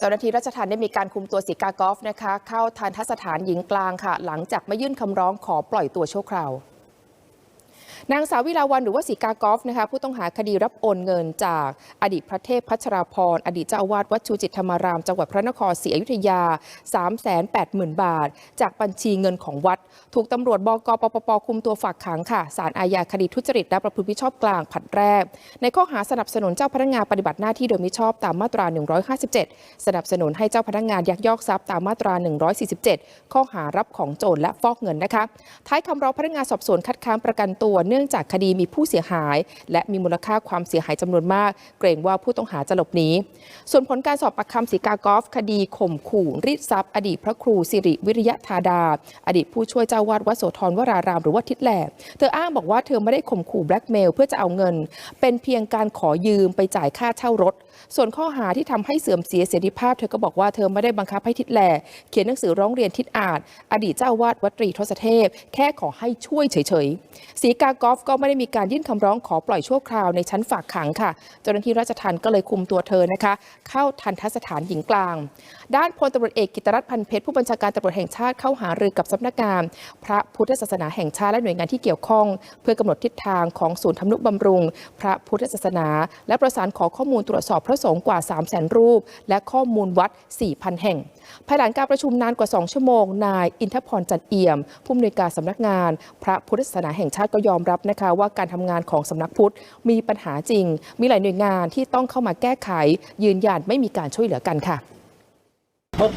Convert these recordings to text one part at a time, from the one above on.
เจ้าหน้าที่ราชทัณฑ์ได้มีการคุมตัวสีกากอฟนะคะ เข้าทันทสถานหญิงกลางค่ะ หลังจากไม่ยื่นคำร้องขอปล่อยตัวชั่วคราว นางสาววิลาวันหรือว่าสีกากอฟนะคะผู้ต้องหาคดีรับโอนเงินจากอดีตพระเทพพัชราพรอดีตเจ้าอาวาสวัดชูจิตธรรมาราม จังหวัดพระนครศรีอยุธยา 380,000 บาท จากบัญชีเงินของวัด ถูกตำรวจบกปปปคุมตัวฝากขังค่ะศาลอาญาคดีทุจริตและประพฤติมิชอบกลางผัดแรก ในข้อหาสนับสนุนเจ้าพนักงานปฏิบัติหน้าที่โดยมิชอบตามมาตรา 157 สนับสนุนให้เจ้าพนักงานยักยอกทรัพย์ตามมาตรา 147 ข้อหารับของโจรและฟอกเงินนะคะท้ายคำร้องพนักงานสอบสวนคัดค้านประกันตัวเนื่องจากคดีมีผู้เสียหาย และมีมูลค่าความเสียหายจำนวนมาก เกรงว่าผู้ต้องหาจะหลบหนีส่วนผลการสอบปากคำสีกากอฟคดีข่มขู่รีดทรัพย์ อดีตพระครูสิริวิริยะธาดา อดีตผู้ช่วยเจ้าวาดวัดโสธรวราราม หรือว่าทิดแหลบเธออ้างบอกว่าเธอไม่ได้ข่มขู่แบล็กเมลเพื่อจะเอาเงิน เป็นเพียงการขอยืมไปจ่ายค่าเช่ารถ ส่วนข้อหาที่ทำให้เสื่อมเสียเสรีภาพ เธอก็บอกว่าเธอไม่ได้บังคับให้ทิดแหล่เขียนหนังสือร้องเรียนทิดอาจอดีตเจ้าอาวาดวัดตรีทศเทพ แค่ขอให้ช่วยเฉยๆสีกากอฟก็ไม่ได้มีการยื่นคำร้องขอปล่อยชั่วคราวในชั้นฝากขังค่ะ เจ้าหน้าที่ราชทัณฑ์ก็เลยคุมตัวเธอนะคะ เข้าทันทสถานหญิงกลาง ด้านพลตำรวจเอกกิตรัตน์พันเพชรผู้บัญชาการตำรวจแห่งชาติเข้าหารือกับสำนักงานพระพุทธศาสนาแห่งชาติและหน่วยงานที่เกี่ยวข้อง เพื่อกำหนดทิศทางของศูนย์ทำนุบำรุง พระพุทธศาสนา และประสานขอข้อมูลตรวจสอบพระสงฆ์กว่า 3 0 0 0 0 0รูป และข้อมูลวัด 4,000 แห่ง ภายหลังการประชุมนานกว่า 2 ชั่วโมง นาย อินทพรจันเอี่ยม ผู้อำนวยการสำนักงาน พระพุทธศาสนาแห่งชาติก็ยอมรับนะคะว่าการทำงานของสำนักพุทธมีปัญหาจริง มีหลายหน่วยงานที่ต้องเข้ามาแก้ไข ยืนยันไม่มีการช่วยเหลือกันค่ะ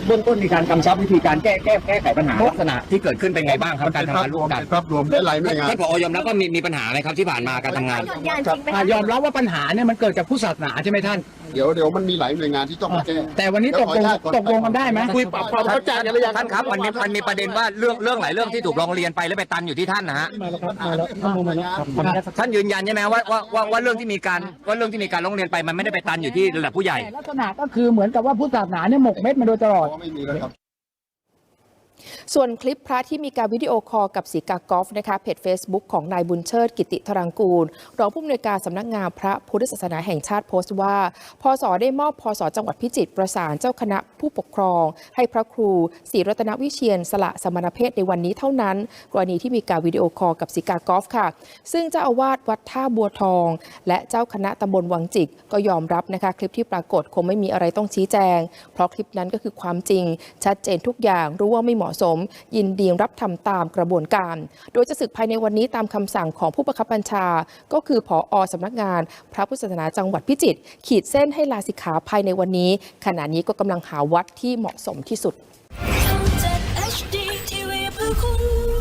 เบื้องต้นมีการกำชับวิธีการแก้แก้แก้ไขปัญหาลักษณะที่เกิดขึ้นเป็นไงบ้างครับการทำงานร่วมกันภาพรวมหลายๆหน่วยงานท่านผอยอมรับว่ามีมีปัญหาอะไรครับที่ผ่านมาการทำงานยืนยันจริงไหมอะคะยอมรับว่าปัญหาเนี่ยมันเกิดจากผู้ศาสนาใช่ไหมท่านเดี๋ยวเดี๋ยวมันมีหลายหน่วยงานที่ต้องมาแก้แต่วันนี้ตกลงตกลงกันได้ไหมคุยปรับความเข้าใจกันหรือยังท่านครับมันมีมันมีประเด็นว่าเรื่องเรื่องหลายเรื่องที่ถูกร้องเรียนไปแล้วไปตันอยู่ที่ท่านนะฮะมาแล้วครับมาแล้วข้อมูลมาแล้วครับท่านยืนยันใช่ไหมว่าว่าว่าว่าเรื่องที่มีการว่าเรื่องที่มีการร้องเรียนไปมันไม่ได้ไปตันอยู่ที่ระดับผู้ใหญ่แต่ลักษณะก็คือเหมือนกับว่าผู้ศาสนาเนี่ยหมกเม็ดมาโดยตลอดไม่มีแล้วครับ ส่วนคลิปพระที่มีการวิดีโอคอลกับสีกากอฟนะคะเพจ Facebook ของนายบุญเชิดกิติธรังกูล รองผู้อำนวยการสำนักงานพระพุทธศาสนาแห่งชาติโพสต์ว่า พศได้มอบพศจังหวัดพิจิตรประสานเจ้าคณะผู้ปกครอง ให้พระครูศรีรัตนวิเชียนสละสมณเพศในวันนี้เท่านั้น กรณีที่มีการวิดีโอคอลกับสีกากอฟค่ะ ซึ่งเจ้าอาวาสวัดท่าบัวทอง และเจ้าคณะตำบลวังจิก ก็ยอมรับนะคะ คลิปที่ปรากฏคงไม่มีอะไรต้องชี้แจง เพราะคลิปนั้นก็คือความจริง ชัดเจนทุกอย่างรู้ว่าไม่เหมาะะสม ยินดีรับทำตามกระบวนการ โดยจะสึกภายในวันนี้ตามคำสั่งของผู้บังคับบัญชา ก็คือผออสำนักงานพระพุทธศาสนาจังหวัดพิจิตรขีดเส้นให้ลาสิกขาภายในวันนี้ ขณะนี้ก็กำลังหาวัดที่เหมาะสมที่สุด HD TV เพื่อคุณ